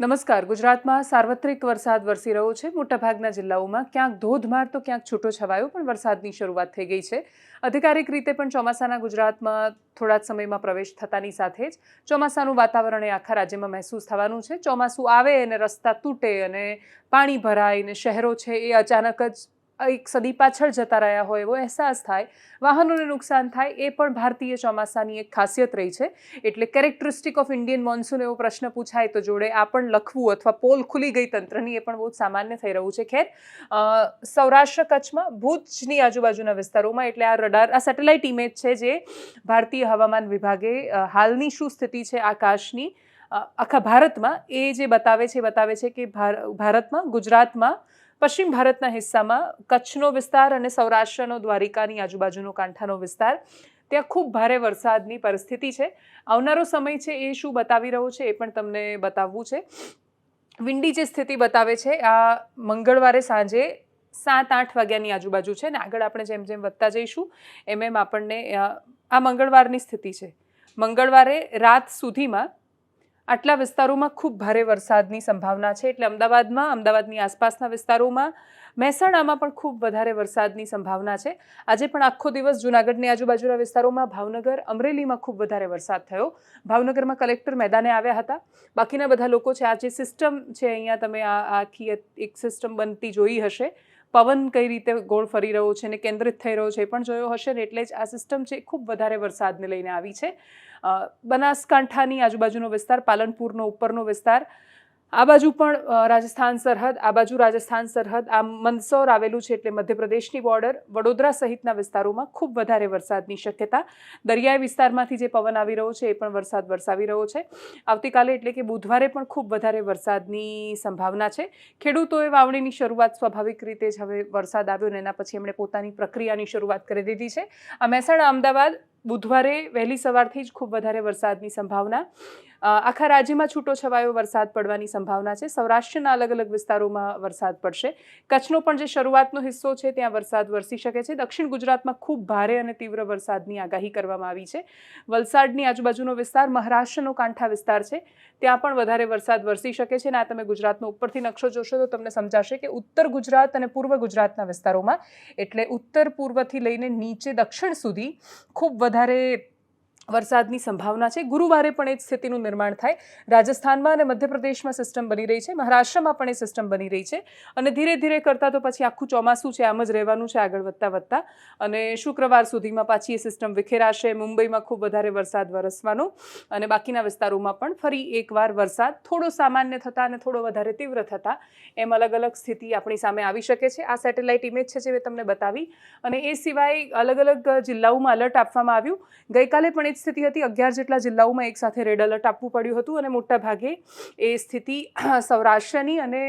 નમસ્કાર. ગુજરાતમાં સાર્વત્રિક વરસાદ વરસી રહ્યો છે. મોટાભાગના જિલ્લાઓમાં ક્યાંક ધોધમાર તો ક્યાંક છૂટો છવાયો, પણ વરસાદની શરૂઆત થઈ ગઈ છે. અધિકારિક રીતે પણ ચોમાસાના ગુજરાતમાં થોડા જ સમયમાં પ્રવેશ થતાની સાથે જ ચોમાસાનું વાતાવરણ એ આખા રાજ્યમાં મહેસૂસ થવાનું છે. ચોમાસું આવે અને રસ્તા તૂટે અને પાણી ભરાય અને શહેરો છે એ અચાનક જ એક સદી પાછળ જતા રહ્યા હોય એવો અહેસાસ થાય, વાહનોને નુકસાન થાય, એ પણ ભારતીય ચોમાસાની એક ખાસિયત રહી છે. એટલે કેરેક્ટરિસ્ટિક ઓફ ઇન્ડિયન મોન્સૂન એવો પ્રશ્ન પૂછાય તો જોડે આ પણ લખવું અથવા પોલ ખુલી ગઈ તંત્રની એ પણ બહુ સામાન્ય થઈ રહ્યું છે. ખેર સૌરાષ્ટ્ર કચ્છમાં ભુજની આજુબાજુના વિસ્તારોમાં એટલે આ રડાર, આ સેટેલાઇટ ઇમેજ છે જે ભારતીય હવામાન વિભાગે હાલની શું સ્થિતિ છે આકાશની આખા ભારતમાં એ જે બતાવે છે બતાવે છે કે ભાર- ભારતમાં, ગુજરાતમાં પશ્ચિમ ભારતના હિસ્સામાં કચ્છનો વિસ્તાર અને સૌરાષ્ટ્રનો દ્વારિકાની આજુબાજુનો કાંઠાનો વિસ્તાર. ત્યાં ખૂબ ભારે વરસાદની પરિસ્થિતિ છે. આવનારો સમય છે એ શું બતાવી રહ્યો છે એ પણ તમને બતાવવું છે. વિંડી જે સ્થિતિ બતાવે છે, આ મંગળવારે સાંજે સાત આઠ વાગ્યાની આજુબાજુ છે ને આગળ આપણે જેમ જેમ વધતા જઈશું, એમ એમ આપણને આ મંગળવારની સ્થિતિ છે. મંગળવારે રાત સુધીમાં આટલા વિસ્તારોમાં ખૂબ ભારે વરસાદની સંભાવના છે. એટલે અમદાવાદમાં, અમદાવાદની આસપાસના વિસ્તારોમાં મહેસાણામાં પણ ખૂબ વધારે વરસાદની સંભાવના છે. આજે પણ આખો દિવસ જૂનાગઢની આજુબાજુના વિસ્તારોમાં ભાવનગર, અમરેલીમાં ખૂબ વધારે વરસાદ થયો. ભાવનગરમાં કલેક્ટર મેદાને આવ્યા હતા. બાકીના બધા લોકો છે, આ જે સિસ્ટમ છે, અહીંયા તમે આ આખી એક સિસ્ટમ બનતી જોઈ હશે. પવન કઈ રીતે ગોળ ફરી રહ્યો છે ને કેન્દ્રિત થઈ રહ્યો છે એ પણ જોયો હશે ને એટલે જ આ સિસ્ટમ છે ખૂબ વધારે વરસાદને લઈને આવી છે. બનાસકાંઠાની આજુબાજુનો વિસ્તાર, પાલનપુરનો ઉપરનો વિસ્તાર આ બાજુ પણ રાજસ્થાન સરહદ, આ બાજુ રાજસ્થાન સરહદ, આ મંદસૌર આવેલું છે એટલે મધ્યપ્રદેશની બોર્ડર વડોદરા સહિતના વિસ્તારોમાં ખૂબ વધારે વરસાદની શક્યતા. દરિયાઈ વિસ્તારમાંથી જે પવન આવી રહ્યો છે એ પણ વરસાદ વરસાવી રહ્યો છે. આવતીકાલે એટલે કે બુધવારે પણ ખૂબ વધારે વરસાદની સંભાવના છે. ખેડૂતોએ વાવણીની શરૂઆત સ્વાભાવિક રીતે જ હવે વરસાદ આવ્યો ને એના પછી એમણે પોતાની પ્રક્રિયાની શરૂઆત કરી દીધી છે. આ મહેસાણા, અમદાવાદ બુધવારે વહેલી સવારથી જ ખૂબ વધારે વરસાદની સંભાવના. આખા રાજ્યમાં છૂટો છવાયો વરસાદ પડવાની સંભાવના છે. સૌરાષ્ટ્રના અલગ અલગ વિસ્તારોમાં વરસાદ પડશે. કચ્છનો પણ જે શરૂઆતનો હિસ્સો છે, ત્યાં વરસાદ વરસી શકે છે. દક્ષિણ ગુજરાતમાં ખૂબ ભારે અને તીવ્ર વરસાદની આગાહી કરવામાં આવી છે. વલસાડની આજુબાજુનો વિસ્તાર મહારાષ્ટ્રનો કાંઠા વિસ્તાર છે. ત્યાં પણ વધારે વરસાદ વરસી શકે છે. અને આ તમે ગુજરાતનો ઉપરથી નકશો જોશો તો તમને સમજાશે કે ઉત્તર ગુજરાત અને પૂર્વ ગુજરાતના વિસ્તારોમાં, એટલે ઉત્તર પૂર્વથી લઈને નીચે દક્ષિણ સુધી ખૂબ વધારે વરસાદની સંભાવના છે. ગુરુવારે પણ એ જ સ્થિતિનું નિર્માણ થાય. રાજસ્થાનમાં અને મધ્યપ્રદેશમાં સિસ્ટમ બની રહી છે. મહારાષ્ટ્રમાં પણ એ સિસ્ટમ બની રહી છે. અને ધીરે ધીરે કરતાં તો પછી આખું ચોમાસું છે, આમ જ રહેવાનું છે, આગળ વધતા વધતા. અને શુક્રવાર સુધીમાં પાછી એ સિસ્ટમ વિખેરાશે. મુંબઈમાં ખૂબ વધારે વરસાદ વરસવાનો. અને બાકીના વિસ્તારોમાં પણ ફરી એકવાર વરસાદ થોડો સામાન્ય થતાં અને થોડો વધારે તીવ્ર થતાં એમ અલગ અલગ સ્થિતિ આપણી સામે આવી શકે છે. આ સેટેલાઇટ ઇમેજ છે જે તમને બતાવી. અને એ સિવાય અલગ અલગ જિલ્લાઓમાં અલર્ટ આપવામાં આવ્યું. ગઈકાલે પણ એ સ્થિતિ હતી. અગિયાર જેટલા જિલ્લાઓમાં એકસાથે રેડ એલર્ટ આપવું પડ્યું હતું અને મોટા ભાગે એ સ્થિતિ સૌરાષ્ટ્રની અને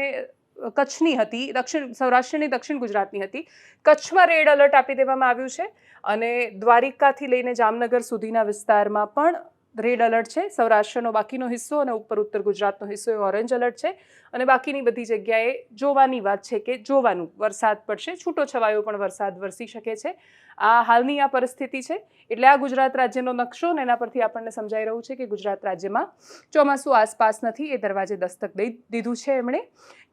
કચ્છની હતી. દક્ષિણ, સૌરાષ્ટ્રની, દક્ષિણ ગુજરાતની હતી. કચ્છમાં રેડ એલર્ટ આપી દેવામાં આવ્યું છે અને દ્વારિકાથી લઈને જામનગર સુધીના વિસ્તારમાં પણ રેડ એલર્ટ છે, સૌરાષ્ટ્રનો બાકીનો હિસ્સો અને ઉપર ઉત્તર ગુજરાતનો હિસ્સો એ ઓરેન્જ એલર્ટ છે. અને બાકીની બધી જગ્યાએ જોવાની વાત છે કે જોવાનું વરસાદ પડશે છૂટો છવાયો પણ વરસાદ વરસી શકે છે. આ હાલની આ પરિસ્થિતિ છે, એટલે આ ગુજરાત રાજ્યનો નકશો અને એના પરથી આપણને સમજાઈ રહ્યું છે કે ગુજરાત રાજ્યમાં ચોમાસું આસપાસ નથી, એ દરવાજે દસ્તક દઈ દીધું છે એમણે.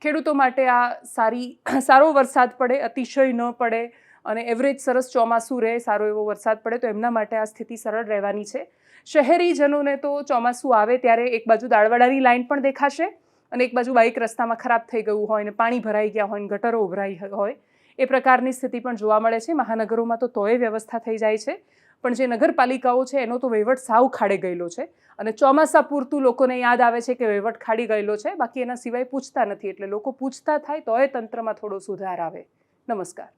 ખેડૂતો માટે આ સારી, સારો વરસાદ પડે, અતિશય ન પડે અને એવરેજ સરસ ચોમાસું રહે, સારો એવો વરસાદ પડે, તો એમના માટે આ સ્થિતિ સરળ રહેવાની છે. શહેરીજનોને તો ચોમાસું આવે ત્યારે એક બાજુ દાળવાડાની લાઈન પણ દેખાશે અને એક બાજુ બાઇક રસ્તામાં ખરાબ થઈ ગયું હોય ને પાણી ભરાઈ ગયા હોય ને ગટરો ઉભરાઈ હોય, એ પ્રકારની સ્થિતિ પણ જોવા મળે છે. મહાનગરોમાં તો તોય વ્યવસ્થા થઈ જાય છે. પણ જે નગરપાલિકાઓ છે, એનો તો વહીવટ સાવ ખાડે ગયેલો છે. અને ચોમાસા પૂરતું લોકોને યાદ આવે છે કે વહીવટ ખાડી ગયેલો છે. બાકી એના સિવાય પૂછતા નથી. એટલે લોકો પૂછતા થાય તોય તંત્રમાં થોડો સુધાર આવે. નમસ્કાર.